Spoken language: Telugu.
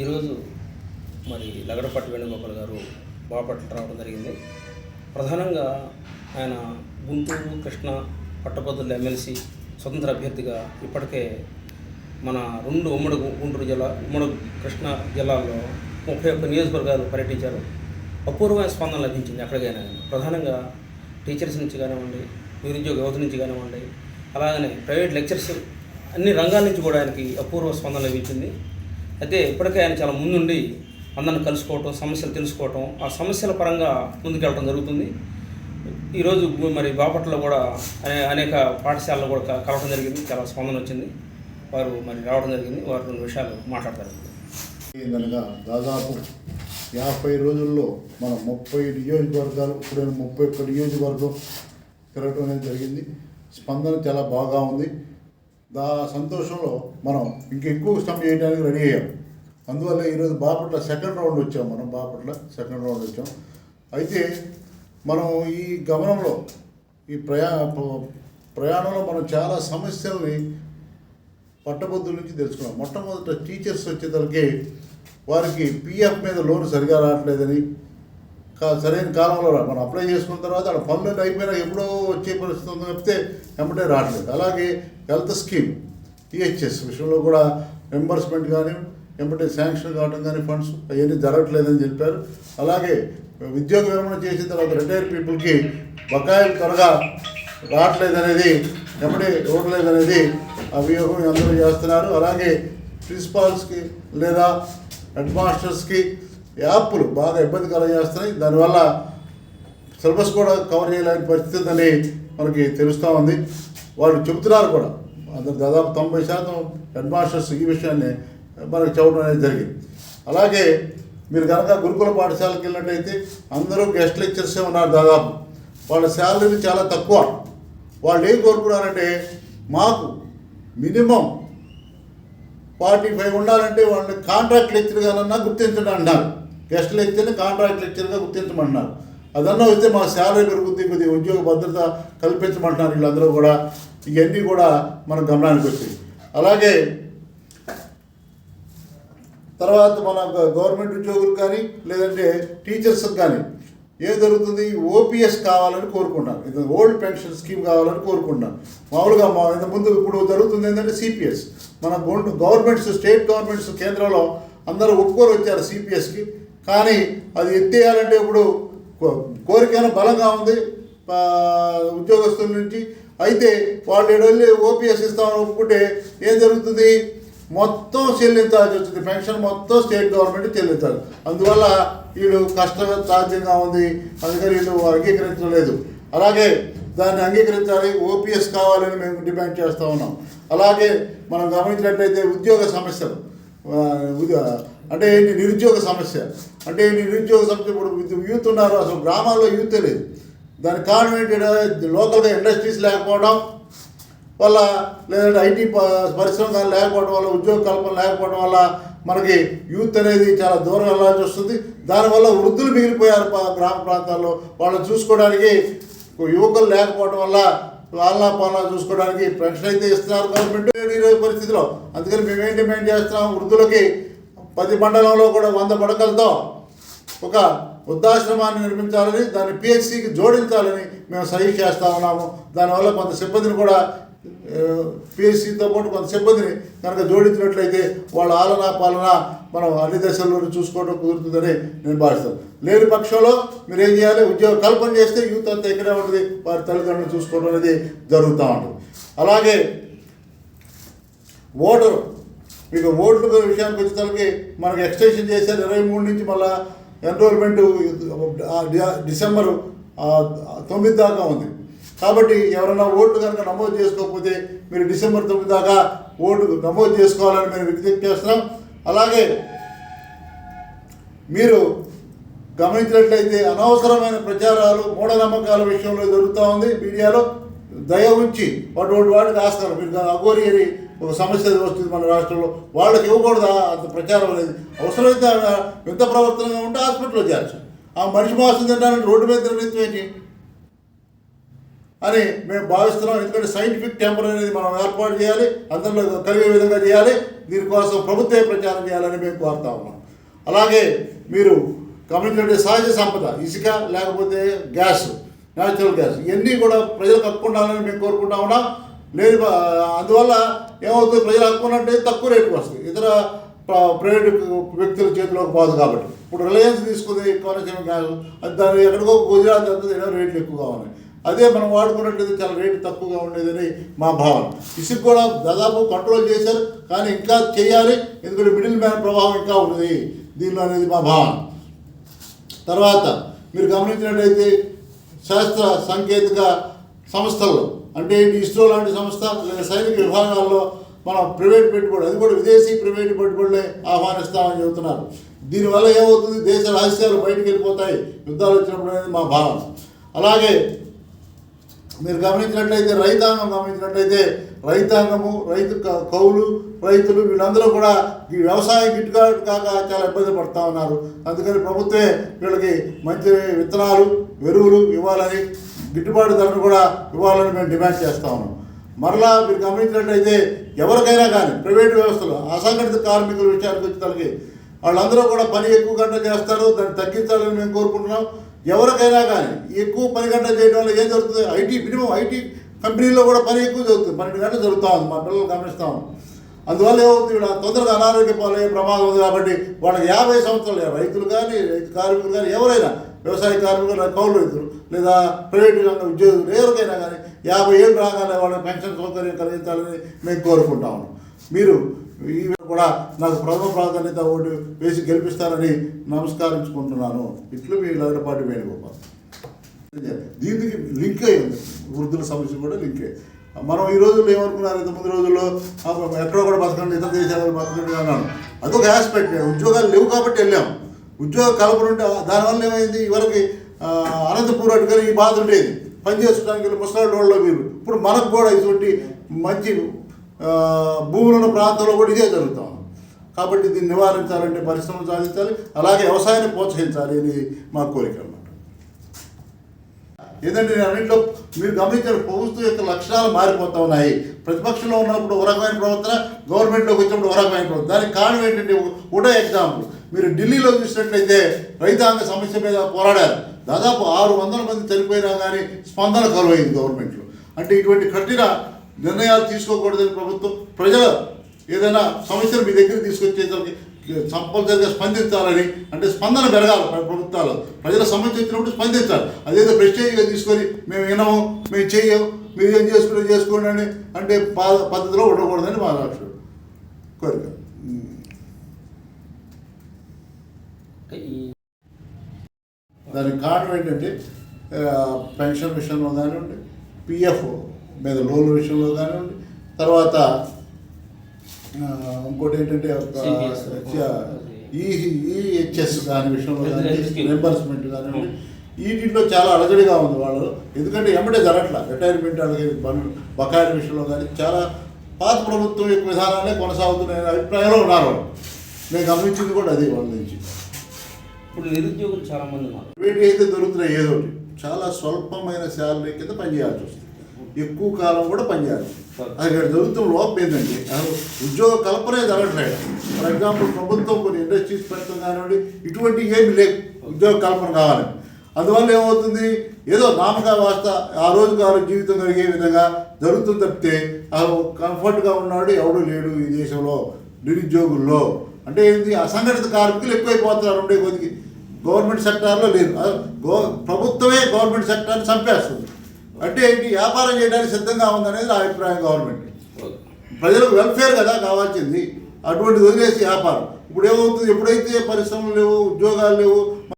ఈరోజు మరి లగడపట్టి వేణుగోపాల్ గారు బాపట్ల రావడం జరిగింది. ప్రధానంగా ఆయన గుంటూరు కృష్ణ పట్టభద్రుల ఎమ్మెల్సీ స్వతంత్ర అభ్యర్థిగా ఇప్పటికే మన రెండు ఉమ్మడి గుంటూరు జిల్లా ఉమ్మడి కృష్ణా జిల్లాల్లో ముప్పై ఒక్క నియోజకవర్గాలు పర్యటించారు. అపూర్వమైన స్పందన లభించింది ఎక్కడికైనా ప్రధానంగా టీచర్స్ నుంచి కానివ్వండి నిరుద్యోగ యువత నుంచి కానివ్వండి అలాగనే ప్రైవేట్ లెక్చర్స్ అన్ని రంగాల నుంచి కూడా ఆయనకి అపూర్వ స్పందన లభించింది. అయితే ఇప్పటికే ఆయన చాలా ముందుండి అందరిని కలుసుకోవటం సమస్యలు తెలుసుకోవటం ఆ సమస్యల పరంగా ముందుకెళ్ళడం జరుగుతుంది. ఈరోజు మరి బాపట్లలో కూడా అనే అనేక పాఠశాలలో కూడా కలవడం జరిగింది. చాలా స్పందన వచ్చింది. వారు మరి రావడం జరిగింది. వారు రెండు విషయాలు మాట్లాడతారు. ఏందనగా దాదాపు యాభై రోజుల్లో మన ముప్పై నియోజకవర్గాలు ఇప్పుడు ముప్పై ఒక్క నియోజకవర్గం తిరగటం అనేది జరిగింది. స్పందన చాలా బాగా ఉంది. దా సంతోషంలో మనం ఇంకెక్కువ స్టమ్ చేయడానికి రెడీ అయ్యాం. అందువల్ల ఈరోజు బాపట్ల సెకండ్ రౌండ్ వచ్చాం మనం బాపట్ల సెకండ్ రౌండ్ వచ్చాం. అయితే మనం ఈ గమనంలో ఈ ప్రయా ప్రయాణంలో మనం చాలా సమస్యల్ని పట్టభద్రుల నుంచి తెలుసుకున్నాం. మొట్టమొదట టీచర్స్ వచ్చేసరికి వారికి పిఎఫ్ మీద లోన్ సరిగా రావట్లేదని సరైన కాలంలో మనం అప్లై చేసుకున్న తర్వాత అక్కడ పర్మనెంట్ అయిపోయినా ఎప్పుడో వచ్చే పరిస్థితి ఉందో చెప్తే వెంబటే రావట్లేదు. అలాగే హెల్త్ స్కీమ్ టీహెచ్ఎస్ విషయంలో కూడా మెంబర్స్మెంట్ కానీ వెంబటే శాంక్షన్ కావడం కానీ ఫండ్స్ అవన్నీ జరగట్లేదని చెప్పారు. అలాగే ఉద్యోగ విరమణ చేసిన తర్వాత రిటైర్ పీపుల్కి బకాయిలు త్వరగా రావట్లేదనేది వెంబడి ఇవ్వట్లేదనేది అభియోగం అందరూ చేస్తున్నారు. అలాగే ప్రిన్సిపాల్స్కి లేదా హెడ్ మాస్టర్స్కి యాప్లు బాగా ఇబ్బంది కలగజేస్తున్నాయి. దానివల్ల సిలబస్ కూడా కవర్ చేయలేని పరిస్థితి ఉందని మనకి తెలుస్తూ ఉంది. వాళ్ళు చెబుతున్నారు కూడా. అందరు దాదాపు తొంభై శాతం హెడ్ మాస్టర్స్ ఈ విషయాన్ని మనకు చెప్పడం అనేది జరిగింది. అలాగే మీరు కనుక గురుకుల పాఠశాలకు వెళ్ళినట్టయితే అందరూ గెస్ట్ లెక్చర్సే ఉన్నారు దాదాపు. వాళ్ళ శాలరీ చాలా తక్కువ. వాళ్ళు ఏం కోరుకున్నారంటే మాకు మినిమం ఫార్టీ ఫైవ్ ఉండాలంటే వాళ్ళని కాంట్రాక్ట్ లెక్చర్గానన్నా గుర్తించడం అంటారు గెస్ట్ లెక్చర్ని కాంట్రాక్ట్ లెక్చర్గా గుర్తించమంటున్నారు. అదన్నా వస్తే మా శాలరీ పెరుగుద్ది కొద్దిగా ఉద్యోగ భద్రత కల్పించమంటున్నారు వీళ్ళందరూ కూడా. ఇవన్నీ కూడా మన గమనానికి వచ్చాయి. అలాగే తర్వాత మన గవర్నమెంట్ ఉద్యోగులు కానీ లేదంటే టీచర్స్కి కానీ ఏం జరుగుతుంది? ఓపీఎస్ కావాలని కోరుకున్నాను ఇది ఓల్డ్ పెన్షన్ స్కీమ్ కావాలని కోరుకుంటున్నారు. మామూలుగా మా ఇంత ముందు ఇప్పుడు జరుగుతుంది ఏంటంటే సిపిఎస్. మన గవర్నమెంట్స్ స్టేట్ గవర్నమెంట్స్ కేంద్రంలో అందరూ ఒప్పుకొని వచ్చారు సిపిఎస్కి. కానీ అది ఎత్తేయాలంటే ఇప్పుడు కో- కోరికైనా బలంగా ఉంది ఉద్యోగస్తుల నుంచి. అయితే వాళ్ళు ఏడు వెళ్ళి ఓపీఎస్ ఇస్తామని ఒప్పుకుంటే ఏం జరుగుతుంది? మొత్తం చెల్లించాల్సి వచ్చింది పెన్షన్ మొత్తం స్టేట్ గవర్నమెంట్ చెల్లించాలి. అందువల్ల వీళ్ళు కష్టం సాధ్యంగా ఉంది. అందుకని వీళ్ళు అంగీకరించలేదు అలాగే దాన్ని అంగీకరించాలి. ఓపీఎస్ కావాలని మేము డిమాండ్ చేస్తూ ఉన్నాం. అలాగే మనం గమనించినట్లయితే ఉద్యోగ సమస్యలు. అంటే ఏంటి నిరుద్యోగ సమస్య. అంటే ఏంటి నిరుద్యోగ సమస్య ఇప్పుడు యూత్ ఉన్నారు. అసలు గ్రామాల్లో యూత్ లేదు. దానికి కారణం ఏంటంటే లోకల్గా ఇండస్ట్రీస్ లేకపోవడం వల్ల లేదంటే ఐటీ ప- పరిశ్రమ కానీ లేకపోవడం వల్ల ఉద్యోగ కల్పన లేకపోవడం వల్ల మనకి యూత్ అనేది చాలా దూరం వెళ్ళాల్సి వస్తుంది. దానివల్ల వృద్ధులు మిగిలిపోయారు గ్రామ ప్రాంతాల్లో. వాళ్ళని చూసుకోవడానికి యువకులు లేకపోవడం వల్ల లాల్లా పాలన చూసుకోవడానికి పెన్షన్ అయితే ఇస్తున్నారు గవర్నమెంట్ ఈరోజు పరిస్థితిలో. అందుకని మేమేం డిమాండ్ చేస్తున్నాం? వృద్ధులకి ప్రతి మండలంలో కూడా వంద పడకలతో ఒక వృద్ధాశ్రమాన్ని నిర్మించాలని దాన్ని పిహెచ్సికి జోడించాలని మేము సజెస్ట్ చేస్తా ఉన్నాము. దానివల్ల కొంత సిబ్బందిని కూడా పిఎస్సితో పాటు కొంత సిబ్బందిని కనుక జోడించినట్లయితే వాళ్ళ ఆలన పాలన మనం అన్ని దశల్లోనూ చూసుకోవడం కుదురుతుందని నేను భావిస్తాను. లేని పక్షంలో మీరు ఏం చేయాలి? ఉద్యోగ కల్పన చేస్తే యూత్ అంతా ఎక్కడే ఉంటుంది. వారి తల్లిదండ్రులు చూసుకోవడం అనేది జరుగుతూ ఉంటుంది. అలాగే ఓటరు మీకు ఓట్లు విషయానికి వచ్చేసరికి మనకు ఎక్స్టెన్షన్ చేశారు ఇరవై మూడు నుంచి మళ్ళా ఎన్రోల్మెంట్ డిసెంబరు తొమ్మిది దాకా ఉంది. కాబట్టి ఎవరైనా ఓట్లు కనుక నమోదు చేసుకోకపోతే మీరు డిసెంబర్ తొమ్మిది దాకా ఓటు నమోదు చేసుకోవాలని మేము విజ్ఞప్తి చేస్తున్నాం. అలాగే మీరు గమనించినట్లయితే అనవసరమైన ప్రచారాలు మూఢనమ్మకాల విషయంలో జరుగుతూ ఉంది మీడియాలో. దయ ఉంచి అటువంటి వాటికి ఆస్కారం. మీరు అఘోరి అని ఒక సమస్య వస్తుంది మన రాష్ట్రంలో. వాళ్ళకి ఇవ్వకూడదు అంత ప్రచారం అనేది. అవసరమైతే ఎంత ప్రవర్తనగా ఉంటే హాస్పిటల్లో చేర్చు. ఆ మనిషి మాసం తింటానని రోడ్డు మీద తిరగడం ఏంటి? అని మేము భావిస్తున్నాం. ఎందుకంటే సైంటిఫిక్ టెంపర్ అనేది మనం ఏర్పాటు చేయాలి అందరిలో కలిగే విధంగా చేయాలి. దీనికోసం ప్రభుత్వే ప్రచారం చేయాలని మేము కోరుతా ఉన్నాం. అలాగే మీరు కమ్యూనిటీ సహజ సంపద ఇసుక లేకపోతే గ్యాస్ న్యాచురల్ గ్యాస్ ఇవన్నీ కూడా ప్రజలకు హక్కు ఉండాలని మేము కోరుకుంటా ఉన్నాం. లేదు అందువల్ల ఏమవుతుంది? ప్రజలు హక్కు అంటే తక్కువ రేటు వస్తుంది ఇతర ప్రైవేట్ వ్యక్తుల చేతిలోకి పోదు కాబట్టి. ఇప్పుడు రిలయన్స్ తీసుకుంది కోనసీమ గ్యాస్ దాన్ని ఎక్కడికో గుజరాత్ అంతా ఏదో రేట్లు ఎక్కువగా ఉన్నాయి. అదే మనం వాడుకున్నట్లయితే చాలా రేటు తక్కువగా ఉండేదని మా భావన. ఇసుక కూడా దాదాపు కంట్రోల్ చేశారు కానీ ఇంకా చేయాలి ఎందుకంటే మిడిల్ మ్యాన్ ప్రభావం ఇంకా ఉన్నది దీనిలో అనేది మా భావన. తర్వాత మీరు గమనించినట్లయితే శాస్త్ర సాంకేతిక సంస్థల్లో అంటే ఇస్రో లాంటి సంస్థ లేదా సైనిక విభాగాల్లో మనం ప్రైవేట్ పెట్టుబడి అది కూడా విదేశీ ప్రైవేట్ పెట్టుబడులే ఆహ్వానిస్తామని చెబుతున్నారు. దీనివల్ల ఏమవుతుంది? దేశ రహస్యాలు బయటకు వెళ్ళిపోతాయి. యుద్ధాలు వచ్చినప్పుడు అనేది మా భావన. అలాగే మీరు గమనించినట్లయితే రైతాంగం గమనించినట్లయితే రైతాంగము రైతు కౌలు రైతులు వీళ్ళందరూ కూడా ఈ వ్యవసాయం గిట్టుబాటు కాక చాలా ఇబ్బంది పడుతూ ఉన్నారు. అందుకని ప్రభుత్వమే వీళ్ళకి మంచి విత్తనాలు ఎరువులు ఇవ్వాలని గిట్టుబాటు ధరను కూడా ఇవ్వాలని మేము డిమాండ్ చేస్తా ఉన్నాం. మరలా మీరు గమనించినట్లయితే ఎవరికైనా కానీ ప్రైవేట్ వ్యవస్థలో అసంఘటిత కార్మికుల విషయానికి వచ్చేసరికి వాళ్ళందరూ కూడా పని ఎక్కువ గంట చేస్తారు దాన్ని తగ్గించాలని మేము కోరుకుంటున్నాం. ఎవరికైనా కానీ ఎక్కువ పని గంటలు చేయడం వల్ల ఏం జరుగుతుంది? ఐటీ మినిమం ఐటీ కంపెనీలో కూడా పని ఎక్కువ జరుగుతుంది. పన్నెండు గంటలు జరుగుతూ ఉంది. మా పిల్లలు గమనిస్తాం అందువల్ల ఏమవుతుంది ఇక్కడ? తొందరగా అనారోగ్య పాలయ్యే ప్రమాదం ఉంది కాబట్టి వాళ్ళకి యాభై సంవత్సరాలు రైతులు కానీ రైతు కార్మికులు కానీ ఎవరైనా వ్యవసాయ కార్మికులు కౌలు రైతులు లేదా ప్రైవేట్ రంగ ఉద్యోగులు ఎవరికైనా కానీ యాభై ఏళ్ళు రాగానే వాళ్ళకి పెన్షన్ సౌకర్యం కలిగించాలని మేము కోరుకుంటాము మీరు కూడా నాకు ప్రథమ ప్రాధాన్యత ఓటు వేసి గెలిపిస్తారని నమస్కరించుకుంటున్నాను. ఇట్లు మీ లగడపాటి వేణుగోపాల్. దీనికి లింక్ అయ్యింది వృద్ధుల సమస్య కూడా లింక్ అయ్యింది మనం ఈ రోజుల్లో ఏమనుకున్నారు? ఇంత ముందు రోజుల్లో ఎక్కడో కూడా బతకండి ఇతర దేశాలలో బతకండి అన్నాను. అదొక ఆస్పెక్ట్ ఉద్యోగాలు లేవు కాబట్టి వెళ్ళాం. ఉద్యోగ కల్పన ఉంటే దానివల్ల ఏమైంది? ఇవరికి అనంతపూర్ అటుకని ఈ బాధ ఉండేది. పని చేసుకోవడానికి ముసలాడు వాళ్ళు మీరు. ఇప్పుడు మనకు కూడా ఇటువంటి మంచి భూములు ఉన్న ప్రాంతంలో కూడా ఇదే జరుగుతాం. కాబట్టి దీన్ని నివారించాలంటే పరిశ్రమలు సాధించాలి అలాగే వ్యవసాయాన్ని ప్రోత్సహించాలి అని మా కోరిక అన్నమాట. ఏంటంటే నేను అన్నింటిలో మీరు గమనించారు ప్రభుత్వం యొక్క లక్షణాలు మారిపోతూ ఉన్నాయి. ప్రతిపక్షంలో ఉన్నప్పుడు ఒక రకమైన ప్రవర్తన గవర్నమెంట్లోకి వచ్చినప్పుడు ఒక రకమైన ప్రవర్తన. దానికి కారణం ఏంటంటే ఒకటే ఎగ్జాంపుల్. మీరు ఢిల్లీలో చూసినట్లయితే రైతాంగ సమస్య మీద పోరాడారు. దాదాపు ఆరు వందల మంది చనిపోయినా కానీ స్పందన కరువైంది గవర్నమెంట్లో. అంటే ఇటువంటి కఠిన నిర్ణయాలు తీసుకోకూడదని ప్రభుత్వం ప్రజల ఏదైనా సమస్యను మీ దగ్గర తీసుకొచ్చేసరికి కంపల్సరిగా స్పందించాలని అంటే స్పందన పెరగాలి ప్ర- ప్రభుత్వాలు. ప్రజల సమస్య వచ్చినప్పుడు స్పందించాలి. అదేదో ప్రెస్టేజ్గా తీసుకొని మేము వినము మేము చెయ్యం మీరు ఏం చేసుకుంటే చేసుకోండి అని అంటే పద్ధతిలో ఉండకూడదని మా లక్ష్యం కోరిక. దానికి కారణం ఏంటంటే పెన్షన్ విషయంలో కానివ్వండి పిఎఫ్ మీద లోన్ల విషయంలో కానివ్వండి. తర్వాత ఇంకోటి ఏంటంటే. ఈ ఈహెచ్ఎస్ దాని విషయంలో కానీ. రింబర్స్మెంట్ కానివ్వండి. వీటిలో చాలా అలజడిగా ఉంది వాళ్ళు. ఎందుకంటే ఎమ్మటే జరగట్ల. రిటైర్మెంట్ అలాగే పనులు బకాయిల విషయంలో కానీ చాలా పాత ప్రభుత్వం యొక్క విధానాలే కొనసాగుతున్నాయనే అభిప్రాయంలో ఉన్నారు వాళ్ళు. నేను గమనించింది కూడా అది వాళ్ళ నుంచి. ఇప్పుడు నిరుద్యోగులు చాలా మంది ఉన్నారు. వీటి అయితే దొరుకుతున్నాయి ఏదో చాలా స్వల్పమైన శాలరీ కింద పనిచేయాల్సి వస్తుంది. ఎక్కువ కాలం కూడా పనిచేయాలి. అది ఇక్కడ జరుగుతున్న లోపం ఏంటంటే ఉద్యోగ కల్పనే జరగట్లేదు ఫర్ ఎగ్జాంపుల్ ప్రభుత్వం కొన్ని ఇండస్ట్రీస్ పెడతాం కానివ్వండి ఇటువంటి ఏమి లేవు. ఉద్యోగ కల్పన కావాలి. అందువల్ల ఏమవుతుంది? ఏదో నామకా వాస్త ఆ రోజు ఆ జీవితం కలిగే విధంగా జరుగుతుంది తప్పితే కంఫర్ట్గా ఉన్నాడు ఎవడు లేడు ఈ దేశంలో నిరుద్యోగుల్లో. అంటే ఏంటి అసంఘటిత కార్మికులు ఎక్కువైపోతున్నారు ఉండే కొద్దికి. గవర్నమెంట్ సెక్టార్లో లేదు గో ప్రభుత్వమే గవర్నమెంట్ సెక్టార్ని చంపేస్తుంది. అంటే ఏంటి? వ్యాపారం చేయడానికి సిద్ధంగా ఉందనేది నా అభిప్రాయం గవర్నమెంట్ ప్రజలకు వెల్ఫేర్ కదా కావాల్సింది. అటువంటి వదిలేసి వ్యాపారం. ఇప్పుడు ఏమవుతుంది? ఎప్పుడైతే పరిశ్రమలు లేవు ఉద్యోగాలు లేవు